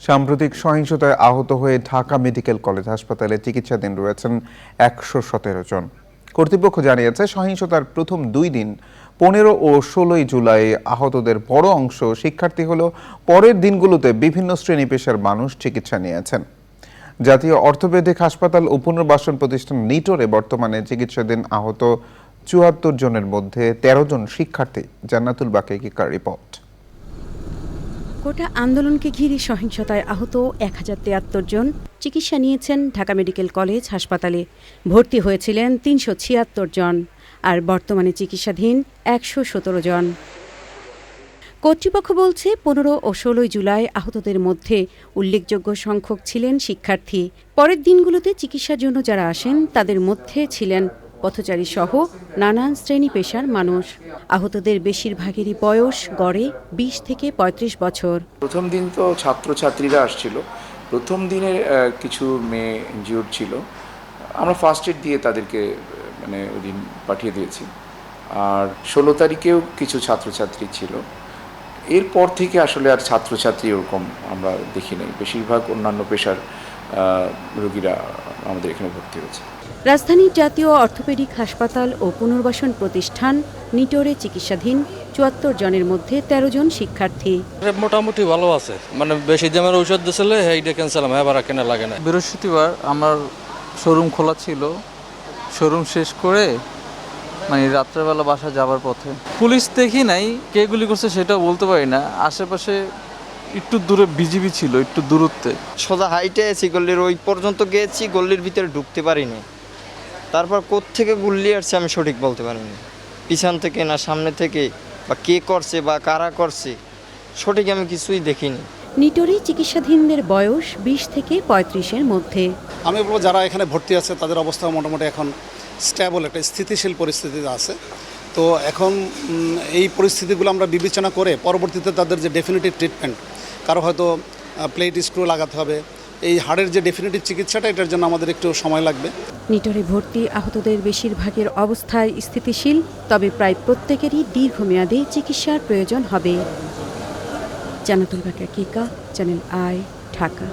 সাম্প্রতিক সহিংসতায় আহত হয়ে ঢাকা মেডিকেল কলেজ হাসপাতালে চিকিৎসাধীন রয়েছেন একশো সতেরো জন। কর্তৃপক্ষ জানিয়েছে, সহিংসতার প্রথম দুই দিন, পনেরো ও ষোলোই জুলাই আহতদের বড় অংশ শিক্ষার্থী হলেও পরের দিনগুলোতে বিভিন্ন শ্রেণি পেশার মানুষ চিকিৎসা নিয়েছেন। জাতীয় অর্থোপেডিক হাসপাতাল ও পুনর্বাসন প্রতিষ্ঠান নিটোরে বর্তমানে চিকিৎসাধীন আহত চুয়াত্তর জনের মধ্যে তেরো জন শিক্ষার্থী। জান্নাতুল বাকেকিকার রিপোর্ট। গোটা আন্দোলনকে ঘিরে সহিংসতায় আহত এক হাজার তিয়াত্তর জন চিকিৎসা নিয়েছেন ঢাকা মেডিকেল কলেজ হাসপাতালে। ভর্তি হয়েছিলেন তিনশো ছিয়াত্তর জন আর বর্তমানে চিকিৎসাধীন একশো সতেরো জন। কর্তৃপক্ষ বলছে, পনেরো ও ষোলোই জুলাই আহতদের মধ্যে উল্লেখযোগ্য সংখ্যক ছিলেন শিক্ষার্থী। পরের দিনগুলোতে চিকিৎসার জন্য যারা আসেন, তাদের মধ্যে ছিলেন পথচারী সহ নানান শ্রেণি পেশার মানুষ। আহতদের বেশিরভাগেরই বয়স গড়ে বিশ থেকে ৩৫ বছর। প্রথম দিন তো ছাত্রছাত্রীরা আসছিল। প্রথম দিনের কিছু মেয়ে ইনজিওর ছিল। আমরা ফার্স্ট এড দিয়ে তাদেরকে মানে ওই দিন পাঠিয়ে দিয়েছি। আর ষোলো তারিখেও কিছু ছাত্রছাত্রী ছিল। এরপর থেকে আসলে আর ছাত্রছাত্রী ওরকম আমরা দেখি নাই। বেশিরভাগ অন্যান্য পেশার রোগীরা আমাদের এখানে ভর্তি হয়েছে। রাজধানীর জাতীয় অর্থোপেডিক হাসপাতাল ও পুনর্বাসন প্রতিষ্ঠান নিটোরে চিকিৎসাধীন চুয়াত্তর জনের মধ্যে ১৩ জন শিক্ষার্থী। মোটামুটি ভালো আছে। মানে বেশি দামের ঔষধ দিয়েছিলে এইটা ক্যান্সেলাম এবার কেনা লাগে না। বৃহস্পতিবার আমার শোরুম খোলা ছিল। শোরুম শেষ করে মানে রাত্রেবেলা বাসা যাবার পথে। পুলিশ দেখি নাই কে গুলি করছে সেটা বলতে পারি না। আশেপাশে একটু দূরে বিজিবি ছিল একটু দূরত্বে। সোজা হাইটে আছি গল্লির ওই পর্যন্ত গিয়েছি গল্লির ভিতরে ঢুকতে পারিনি। তারপর থেকে গুল্লি আসছে আমি সঠিক বলতে পারিনি। পিছন থেকে না সামনে থেকে বা কে করছে বা কারা করছে সঠিক আমি কিছুই দেখিনি। নিটোরে চিকিৎসাধীনদের বয়স বিশ থেকে পঁয়ত্রিশের মধ্যে। আমি বলব যারা এখানে ভর্তি আছে তাদের অবস্থা মোটামুটি এখন স্ট্যাবল একটা স্থিতিশীল পরিস্থিতিতে আছে। তো এখন এই পরিস্থিতিগুলো আমরা বিবেচনা করে পরবর্তীতে তাদের যে ডেফিনেটিভ ট্রিটমেন্ট কারও হয়তো প্লেট স্ক্রু লাগাতে হবে এই হাড়ের যে ডেফিনেটিভ চিকিৎসাটা, এটার জন্য আমাদের একটু সময় লাগবে। নিটরে ভর্তি আহতদের বেশিরভাগের অবস্থায় স্থিতিশীল, তবে প্রায় প্রত্যেকেরই দীর্ঘমেয়াদে চিকিৎসার প্রয়োজন হবে। জানাতুল বাকা কিকা, চ্যানেল আই, ঢাকা।